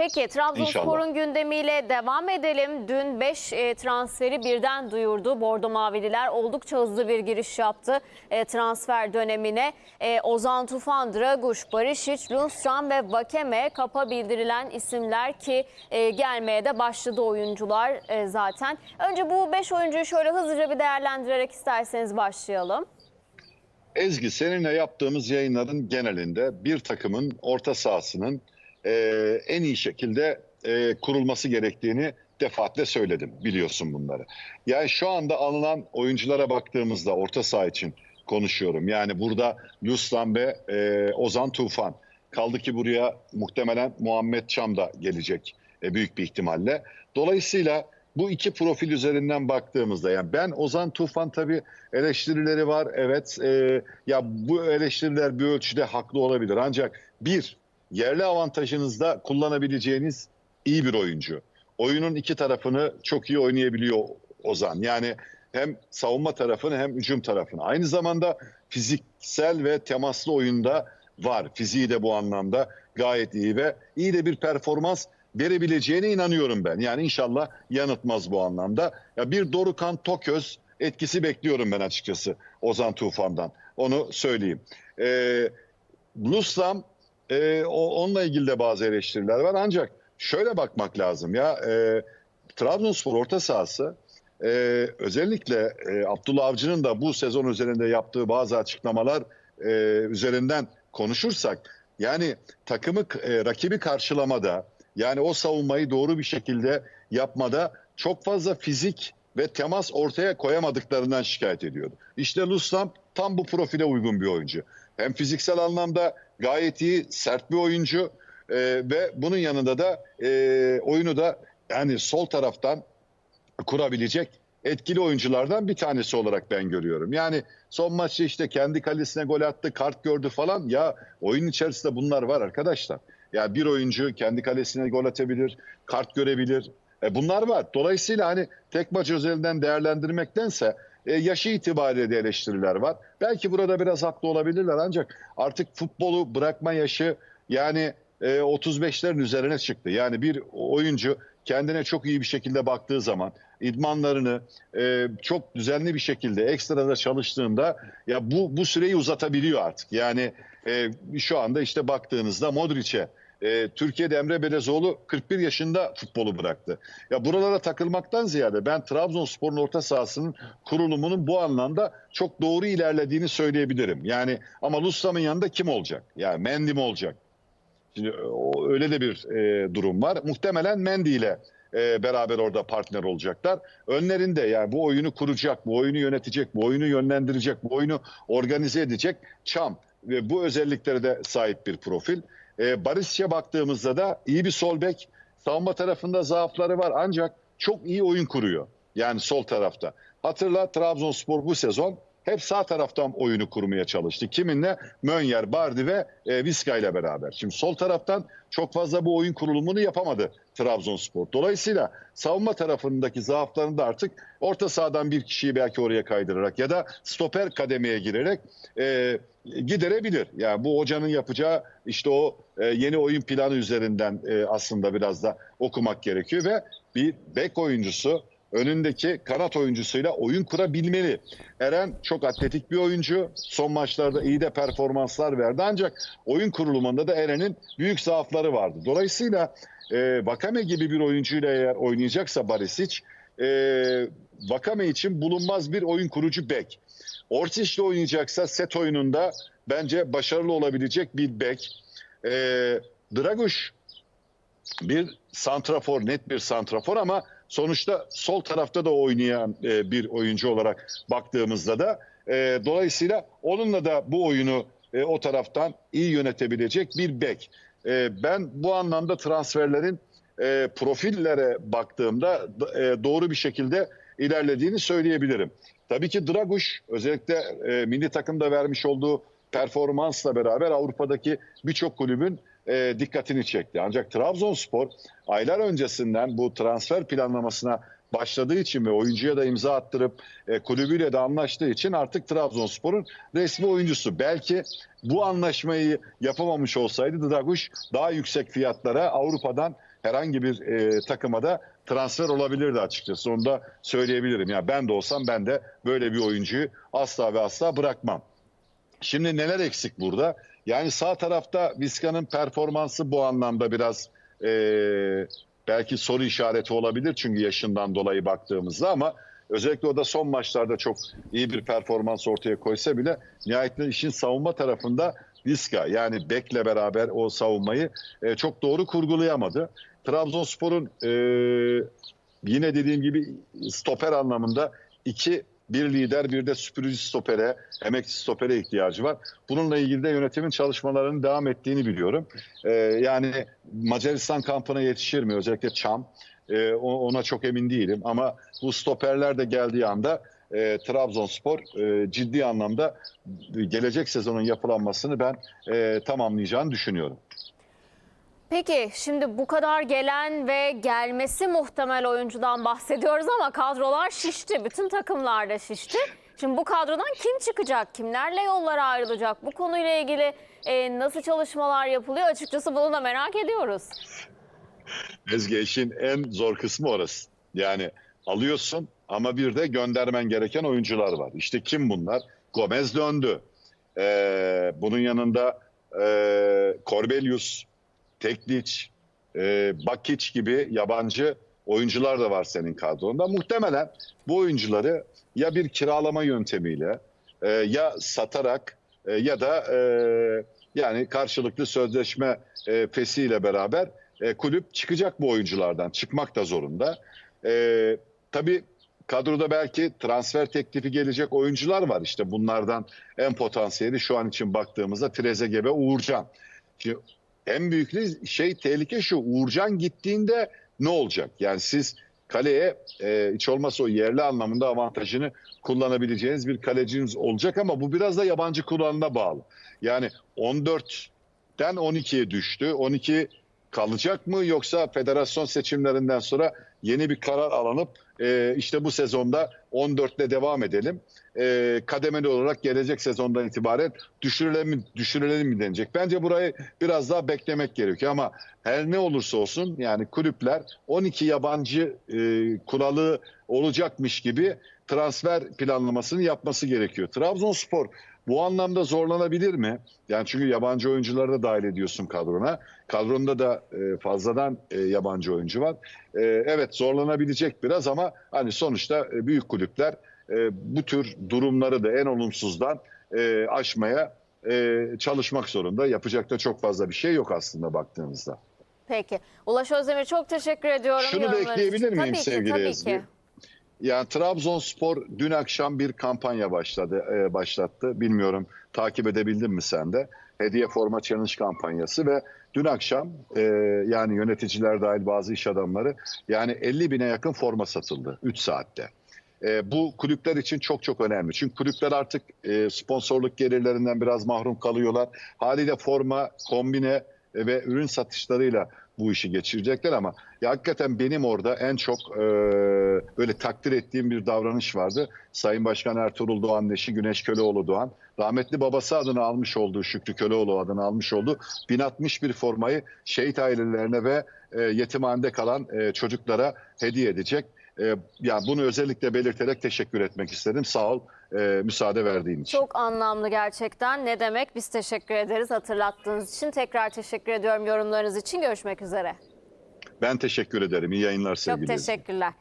Peki Trabzonspor'un gündemiyle devam edelim. Dün 5 transferi birden duyurdu. Bordo Mavililer oldukça hızlı bir giriş yaptı e, transfer dönemine. E, Ozan Tufan, Draguş, Barisic, Lundstram ve Vakeme kapa bildirilen isimler ki e, gelmeye de başladı oyuncular e, zaten. Önce bu 5 oyuncuyu şöyle hızlıca bir değerlendirerek isterseniz başlayalım. Ezgi seninle yaptığımız yayınların genelinde bir takımın orta sahasının e, en iyi şekilde e, kurulması gerektiğini defaatle söyledim biliyorsun bunları. Yani şu anda alınan oyunculara baktığımızda orta saha için konuşuyorum. Yani burada Luslan ve e, Ozan Tufan kaldı ki buraya muhtemelen Muhammed Çam da gelecek e, büyük bir ihtimalle. Dolayısıyla bu iki profil üzerinden baktığımızda yani ben Ozan Tufan tabii eleştirileri var evet e, ya bu eleştiriler bir ölçüde haklı olabilir ancak bir yerli avantajınızda kullanabileceğiniz iyi bir oyuncu. Oyunun iki tarafını çok iyi oynayabiliyor Ozan. Yani hem savunma tarafını hem hücum tarafını. Aynı zamanda fiziksel ve temaslı oyunda var. Fiziği de bu anlamda gayet iyi ve iyi de bir performans verebileceğine inanıyorum ben. Yani inşallah yanıtmaz bu anlamda. Ya bir Dorukan Toköz etkisi bekliyorum ben açıkçası Ozan Tufan'dan. Onu söyleyeyim. Ee, Luslam e, o, onunla ilgili de bazı eleştiriler var. Ancak şöyle bakmak lazım ya. E, Trabzonspor orta sahası e, özellikle e, Abdullah Avcı'nın da bu sezon üzerinde yaptığı bazı açıklamalar e, üzerinden konuşursak yani takımı e, rakibi karşılamada yani o savunmayı doğru bir şekilde yapmada çok fazla fizik ve temas ortaya koyamadıklarından şikayet ediyordu. İşte Luslam tam bu profile uygun bir oyuncu. Hem fiziksel anlamda gayet iyi, sert bir oyuncu e, ve bunun yanında da e, oyunu da yani sol taraftan kurabilecek etkili oyunculardan bir tanesi olarak ben görüyorum. Yani son maçta işte kendi kalesine gol attı, kart gördü falan. Ya oyun içerisinde bunlar var arkadaşlar. Ya bir oyuncu kendi kalesine gol atabilir, kart görebilir. E bunlar var. Dolayısıyla hani tek maç özelinden değerlendirmektense e, yaşı itibariyle de eleştiriler var. Belki burada biraz haklı olabilirler ancak artık futbolu bırakma yaşı yani e, 35'lerin üzerine çıktı. Yani bir oyuncu kendine çok iyi bir şekilde baktığı zaman idmanlarını e, çok düzenli bir şekilde ekstrada çalıştığında ya bu bu süreyi uzatabiliyor artık. Yani e, şu anda işte baktığınızda Modric'e e, Türkiye'de Emre Belezoğlu 41 yaşında futbolu bıraktı. Ya buralara takılmaktan ziyade ben Trabzonspor'un orta sahasının kurulumunun bu anlamda çok doğru ilerlediğini söyleyebilirim. Yani ama Luslam'ın yanında kim olacak? Yani Mendy mi olacak? Şimdi o, öyle de bir e, durum var. Muhtemelen Mendy ile e, beraber orada partner olacaklar. Önlerinde yani bu oyunu kuracak, bu oyunu yönetecek, bu oyunu yönlendirecek, bu oyunu organize edecek Çam ve bu özelliklere de sahip bir profil. E, Barış'a baktığımızda da iyi bir sol bek. Savunma tarafında zaafları var ancak çok iyi oyun kuruyor. Yani sol tarafta. Hatırla Trabzonspor bu sezon hep sağ taraftan oyunu kurmaya çalıştı. Kiminle? Mönyer, Bardi ve e, Viska ile beraber. Şimdi sol taraftan çok fazla bu oyun kurulumunu yapamadı Trabzonspor. Dolayısıyla savunma tarafındaki zaaflarını da artık orta sahadan bir kişiyi belki oraya kaydırarak ya da stoper kademeye girerek e, giderebilir. Yani bu hocanın yapacağı işte o e, yeni oyun planı üzerinden e, aslında biraz da okumak gerekiyor ve bir bek oyuncusu önündeki kanat oyuncusuyla oyun kurabilmeli. Eren çok atletik bir oyuncu. Son maçlarda iyi de performanslar verdi ancak oyun kurulumunda da Eren'in büyük zaafları vardı. Dolayısıyla e, Vakame gibi bir oyuncuyla eğer oynayacaksa Barisic e, Vakame için bulunmaz bir oyun kurucu bek. Ortiç'le oynayacaksa set oyununda bence başarılı olabilecek bir bek. E, Draguş bir santrafor, net bir santrafor ama sonuçta sol tarafta da oynayan e, bir oyuncu olarak baktığımızda da e, dolayısıyla onunla da bu oyunu e, o taraftan iyi yönetebilecek bir bek. E, ben bu anlamda transferlerin e, profillere baktığımda e, doğru bir şekilde ilerlediğini söyleyebilirim. Tabii ki Draguş özellikle e, milli takımda vermiş olduğu performansla beraber Avrupa'daki birçok kulübün e, dikkatini çekti. Ancak Trabzonspor aylar öncesinden bu transfer planlamasına başladığı için ve oyuncuya da imza attırıp e, kulübüyle de anlaştığı için artık Trabzonspor'un resmi oyuncusu. Belki bu anlaşmayı yapamamış olsaydı Draguş daha yüksek fiyatlara Avrupa'dan herhangi bir e, takıma da transfer olabilirdi açıkçası. Onu da söyleyebilirim. Yani ben de olsam ben de böyle bir oyuncuyu asla ve asla bırakmam. Şimdi neler eksik burada? Yani sağ tarafta Vizca'nın performansı bu anlamda biraz e, belki soru işareti olabilir çünkü yaşından dolayı baktığımızda ama özellikle o da son maçlarda çok iyi bir performans ortaya koysa bile nihayetinde işin savunma tarafında Vizca yani Bek'le beraber o savunmayı e, çok doğru kurgulayamadı. Trabzonspor'un e, yine dediğim gibi stoper anlamında iki bir lider bir de süpürücü stopere, emekçi stopere ihtiyacı var. Bununla ilgili de yönetimin çalışmalarının devam ettiğini biliyorum. Ee, yani Macaristan kampına yetişir mi? Özellikle Çam. Ee, ona çok emin değilim. Ama bu stoperler de geldiği anda e, Trabzonspor e, ciddi anlamda gelecek sezonun yapılanmasını ben e, tamamlayacağını düşünüyorum. Peki şimdi bu kadar gelen ve gelmesi muhtemel oyuncudan bahsediyoruz ama kadrolar şişti. Bütün takımlar da şişti. Şimdi bu kadrodan kim çıkacak? Kimlerle yollara ayrılacak? Bu konuyla ilgili e, nasıl çalışmalar yapılıyor? Açıkçası bunu da merak ediyoruz. Ezgi işin en zor kısmı orası. Yani alıyorsun ama bir de göndermen gereken oyuncular var. İşte kim bunlar? Gomez döndü. Ee, bunun yanında e, Corbelius, Teklic, e, Bakic gibi yabancı oyuncular da var senin kadronda. Muhtemelen bu oyuncuları ya bir kiralama yöntemiyle e, ya satarak e, ya da e, yani karşılıklı sözleşme e, fesiyle beraber e, kulüp çıkacak bu oyunculardan. Çıkmak da zorunda. E, tabii kadroda belki transfer teklifi gelecek oyuncular var. İşte bunlardan en potansiyeli şu an için baktığımızda Trezeguet ve Uğurcan. Şimdi en büyük şey tehlike şu. Uğurcan gittiğinde ne olacak? Yani siz kaleye e, hiç olmazsa o yerli anlamında avantajını kullanabileceğiniz bir kaleciniz olacak ama bu biraz da yabancı kuralına bağlı. Yani 14'ten 12'ye düştü. 12 kalacak mı yoksa federasyon seçimlerinden sonra yeni bir karar alınıp e, işte bu sezonda 14 ile devam edelim. E, kademeli olarak gelecek sezondan itibaren düşürelim mi, mi denecek. Bence burayı biraz daha beklemek gerekiyor ama her ne olursa olsun yani kulüpler 12 yabancı e, kuralı olacakmış gibi transfer planlamasını yapması gerekiyor. Trabzonspor bu anlamda zorlanabilir mi? Yani çünkü yabancı oyuncuları da dahil ediyorsun kadrona. Kadronda da e, fazladan e, yabancı oyuncu var. E, evet zorlanabilecek biraz ama hani sonuçta e, büyük kulüpler e, bu tür durumları da en olumsuzdan e, aşmaya e, çalışmak zorunda. Yapacak da çok fazla bir şey yok aslında baktığınızda. Peki. Ulaş Özdemir çok teşekkür ediyorum. Şunu da ekleyebilir miyim tabii sevgili ki, tabii Ezgi? ki. Yani Trabzonspor dün akşam bir kampanya başladı, e, başlattı. Bilmiyorum takip edebildin mi sen de? Hediye forma challenge kampanyası ve dün akşam e, yani yöneticiler dahil bazı iş adamları yani 50 bine yakın forma satıldı 3 saatte. E, bu kulüpler için çok çok önemli. Çünkü kulüpler artık e, sponsorluk gelirlerinden biraz mahrum kalıyorlar. Haliyle forma, kombine ve ürün satışlarıyla bu işi geçirecekler ama ya hakikaten benim orada en çok e, böyle takdir ettiğim bir davranış vardı. Sayın Başkan Ertuğrul Doğan eşi Güneş Köleoğlu Doğan rahmetli babası adını almış olduğu Şükrü Köleoğlu adını almış olduğu 1061 formayı şehit ailelerine ve e, yetimhanede kalan e, çocuklara hediye edecek. E, yani bunu özellikle belirterek teşekkür etmek istedim. Sağ ol e, müsaade verdiğin için. Çok anlamlı gerçekten. Ne demek? Biz teşekkür ederiz hatırlattığınız için. Tekrar teşekkür ediyorum yorumlarınız için. Görüşmek üzere. Ben teşekkür ederim. İyi yayınlar Çok sevgili. Ezgi. teşekkürler.